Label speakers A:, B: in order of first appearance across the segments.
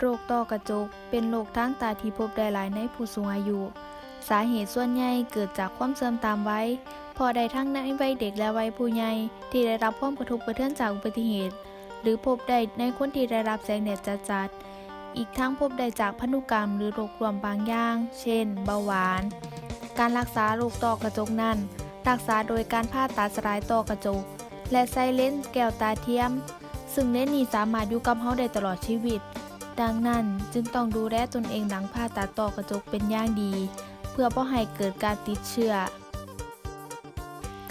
A: โรคต้อกระจก เป็นโรคทางตาที่พบได้หลายในผู้สูงอายุ สาเหตุส่วนใหญ่เกิดจากความเสื่อมตามวัยพอได้ทั้งในวัยเด็กและวัยผู้ใหญ่ที่ได้รับความกระทบกระเทือนจากอุบัติเหตุ หรือพบได้ในคนที่ได้รับแสงแดดจัดๆอีกทั้งพบได้จากพันธุกรรมหรือโรครวมบางอย่าง เช่น เบาหวาน การรักษาโรคต้อกระจกนั้น รักษาโดยการผ่าตัดสลายต้อกระจก และใส่เลนส์แก้วตาเทียม ซึ่งเลนส์นี้สามารถอยู่กับเฮาได้ตลอดชีวิต ดังนั้นจึงต้องดูแลตนเองหลังผ่าตัดต้อกระจกเป็นอย่างดี เพื่อบ่ให้เกิดการติดเชื้อ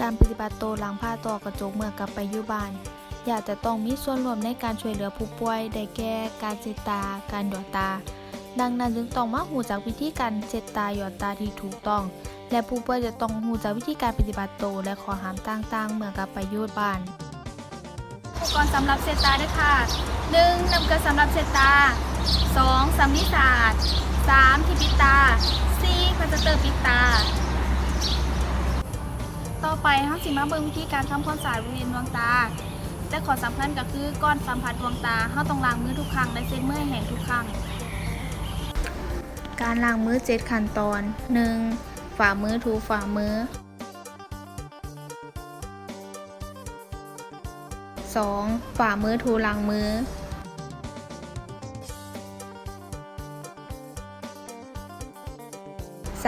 A: การปฏิบัติตัวหลังผ่าต้อกระจกเมื่อกลับไปยูบานอยากจะต้องมีส่วนร่วมในการช่วยเหลือผู้ป่วยได้แก่การเช็ดตา การหยอดตา ดังนั้นจึงต้องมาหูจากวิธีการเช็ดตาหยอดตาที่ถูกต้อง และผู้ป่วยจะต้องหูจากวิธีการปฏิบัติตัวและข้อห้ามต่างๆเมื่อกลับไปยูบ้าน
B: ปกรณ์สำหรับเช็ดตาด้วยค่ะ 1. น้ำเกลือสำหรับเช็ดตา 2. สำลีสะอาด 3. ที่ปิตา 4. พลาสเตอร์ปิตา ต่อไปเราสิมาเบิ่งวิธีการทำความสะอาดบริเวณดวงตา แต่ขอสำคัญก็คือก่อนสัมผัสดวงตาเราต้องล้างมือทุกครั้งและเช็ดมือแห้งทุกครั้ง
A: การล้างมือเจ็ดขั้นตอน 1. ฝ่ามือถูฝ่ามือ 2. ฝ่ามือถูหลังมือ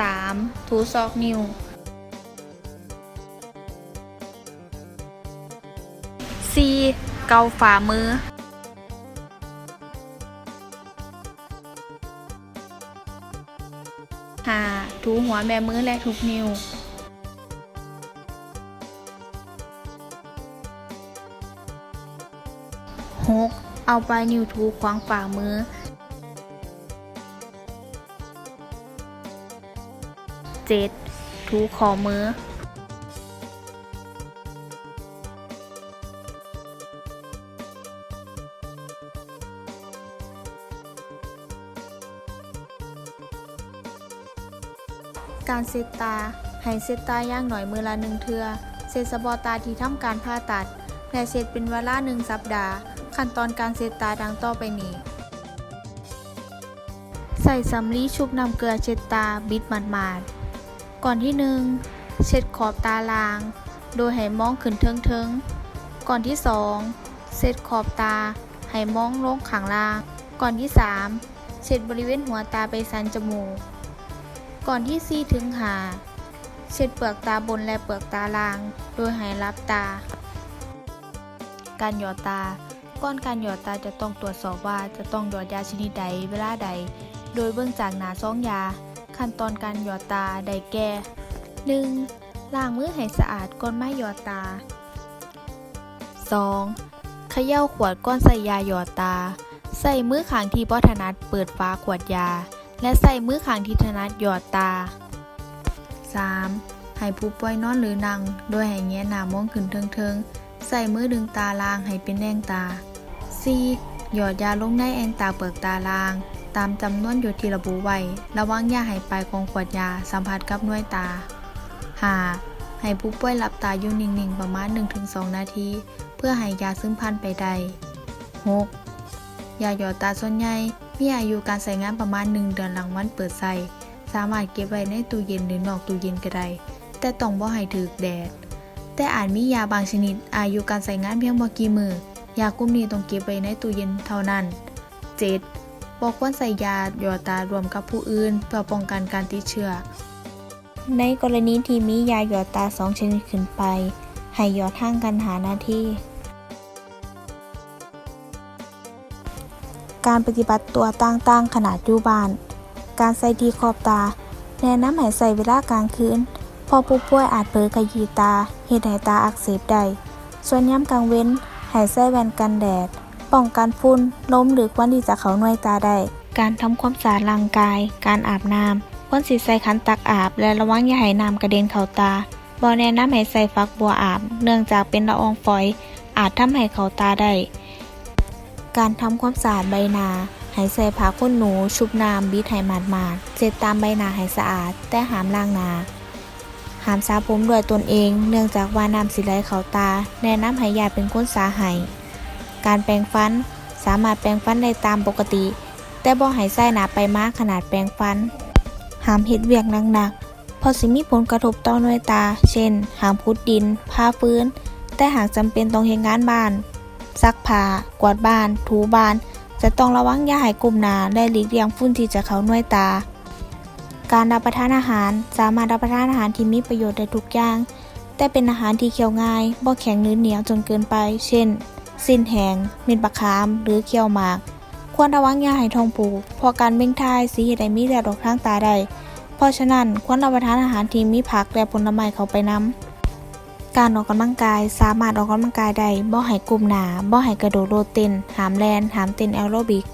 A: 3. ถูซอกนิ้ว 4. เกาฝ่ามือ 5. ถูหัวแม่มือและทุกนิ้ว 6. เอาปลายนิ้วถูขวางฝ่ามือ 7. ถูขอมือ การเซตตา ให้เซตตาย่างหน่อยมือละหนึ่งเทือ เซตสปอตาที่ทำการผ่าตัด และเซตเป็นเวลาหนึ่งสัปดาห์ ขั้นตอนการเซตตาดังต่อไปนี้ ใส่สำลีชุบน้ำเกลือเช็ดตาบิดหมาดๆก่อนที่หนึ่งเช็ดขอบตาลาง โดยให้มองขึ้นเทิงๆ ก่อนที่สองเช็ดขอบตาให้มองลงข้างล่าง ก่อนที่สามเช็ดบริเวณหัวตาไปสันจมูก ก่อนที่4ถึงหาเช็ดเปลือกตาบนและเปลือกตาล่าง โดยให้รับตา การหยอดตา ก้อนการหยอดตาจะต้องตรวจสอบว่าจะต้องหยอดยาชนิดใดเวลาใด โดยเบื้องจากหนาซองยา ขั้นตอนการหยอดตาได้แก่ 1. ล้างมือให้สะอาดก่อนไม่หยอดตา 2. เขย่าขวดก้อนใส่ยาหยอดตา ใส่มือข้างที่บ่ถนัดเปิดฝาขวดยา และใส่มือข้างที่ถนัดหยอดตา 3. ให้ผู้ป่วยนอนหรือนั่ง โดยให้แงยหน้ามองขึ้นเทิงๆ ใส่มือดึงตาลางให้เป็นแองตา 4. หยอดยาลงในแองตาเปลือกตาลาง ตามจำนวนหยดที่ระบุไว้ ระวังยาให้ปลายของขวดยาสัมผัสกับหน่วยตา 5. ให้ผู้ป่วยหลับตาอยู่นิ่งๆประมาณ 1-2 นาที เพื่อให้ยาซึมพันไปได้ 6. ยาหยอดตาส่วนใหญ่มีอายุการใช้งานประมาณ 1 เดือนหลังวันเปิดใส่สามารถเก็บไว้ในตู้เย็นหรือนอกตู้เย็นก็ได้ แต่ต้องบ่ให้ถึกแดด แต่อาจมียาบางชนิด อายุการใช้งานเพียงบ่กี่มือ ยากลุ่มนี้ต้องเก็บไว้ในตู้เย็นเท่านั้น 7. บ่ควรใส่ยาหยอดตารวมกับผู้อื่นเพื่อป้องกันการติดเชื้อ ในกรณีที่มียาหยอดตาสองชนิดขึ้นไป ให้หยอดห่างกันหาหน้าที่ การปฏิบัติตัวต่างๆขนาดอยู่บ้าน การใส่ทีขอบตา แนะนำให้ใส่เวลากลางคืน พอผู้ป่วยอาจเผลอขยีตาเฮ็ดให้ตาอักเสบได้ ส่วนย้ำกลางเว้นให้ใส่แว่นกันแดด ป้องกันฝุ่นลมหรือควันที่จะเข้าหน่วยตาได้ การทำความสะอาดร่างกาย การอาบน้ำควรสิใส่ขันตักอาบ และระวังอย่าให้น้ำกระเด็นเข้าตาบ่แนะนำให้ใส่ฟักบัวอาบ เนื่องจากเป็นละอองฝอย อาจทำให้เข้าตาได้ การทำความสะอาดใบหน้าให้ใส่ผ้าขนหนู ชุบน้ำบิดให้หมาดๆเช็ดตามใบหน้าให้สะอาด แต่ห้ามล้างหน้า ห้ามสระผมด้วยตนเอง เนื่องจากว่าน้ำสิไหลเขาตา แนะนำให้ญาติเป็นคนสาให้การแปรงฟัน สามารถแปรงฟันได้ตามปกติ แต่บ่ให้ใส่หนาไปมากขนาดแปรงฟันห้ามเฮ็ดเวียกหนักๆพราะสิมีผลกระทบต่อหน่วยตา เช่นห้ามพุดดินพาฟื้น แต่หากจำเป็นต้องเฮ็ดงานบ้าน ซักผ้ากวาดบ้าน ถูบ้าน จะต้องระวังอย่าให้กลุ่มหนาและหลีกเลี่ยงฝุ่นที่จะเข้าหน่วยตา การรับประทานอาหารสามารถรับประทานอาหารที่มีประโยชน์ได้ทุกอย่าง แต่เป็นอาหารที่เคี้ยวง่ายบ่แข็งหรือเหนียวจนเกินไป เช่น สิ้นแหงเม็ดบักขาม หรือเคี้ยวหมาก ควรระวังยาให้ทองผูกเพราะการเบ่งทายสิเฮ็ดให้มีเลือดออกทางตาได้ เพราะฉะนั้นควรรับประทานอาหารที่มีผักและผลไม้เข้าไปนำการออกกำลังกายสามารถออกกำลังกายได้บ่ให้กลุ่มหนาบ่ให้กระโดดโลดเต้นหามแลนหามเต้นแอโรบิก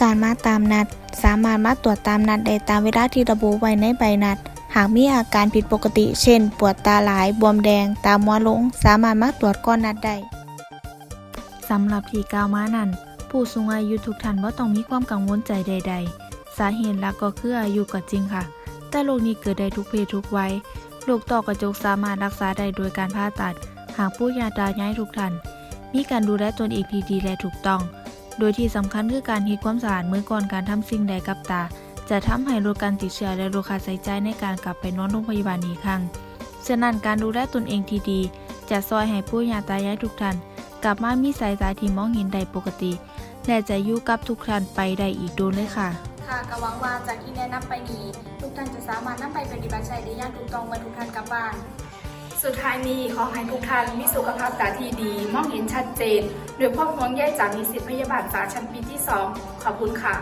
A: การมาตามนัด สามารถมาตรวจตามนัดได้ตามเวลาที่ระบุไว้ในใบนัด หากมีอาการผิดปกติ เช่น ปวดตาหลาย บวมแดง ตามัวลง สามารถมาตรวจก่อนนัดได้สำหรับที่กล่าวมานั้น ผู้สูงอายุทุกท่านว่าต้องมีความกังวลใจใด ๆ สาเหตุหลักก็คืออายุก็จริงค่ะ แต่โรคนี้เกิดได้ทุกเพศทุกวัยโรคต้อกระจกสามารถรักษาได้โดยการผ่าตัด หากผู้ยาตายายทุกท่านมีการดูแลตนเองที่ดีและถูกต้อง โดยที่สำคัญคือการเฮ็ดความสะอาดเมื่อก่อนการทำสิ่งใดกับตา จะทำให้ลดการติดเชื้อและลดค่าใช้จ่ายในการกลับไปนอนโรงพยาบาลอีกครั้งฉะนั้นการดูแลตนเองที่ดี จะซอยให้ผู้ยาตายายทุกท่านกลับมามีสายตาที่มองเห็นได้ปกติ และจะอยู่กับทุกท่านไปได้อีกโดนเลยค่ะ
B: ค่ะก็หวังว่าจากที่แนะนำไปนี้ ทุกท่านจะสามารถนำไปปฏิบัติใช้ได้อย่างถูกต้องเมื่อทุกท่านกลับบ้าน สุดท้ายนี้ขอให้ทุกท่านมีสุขภาพตาที่ดี มองเห็นชัดเจนโดยความห่วงใยจากนิสิตพยาบาลสาชั้นปีที่ 2 ขอบคุณค่ะ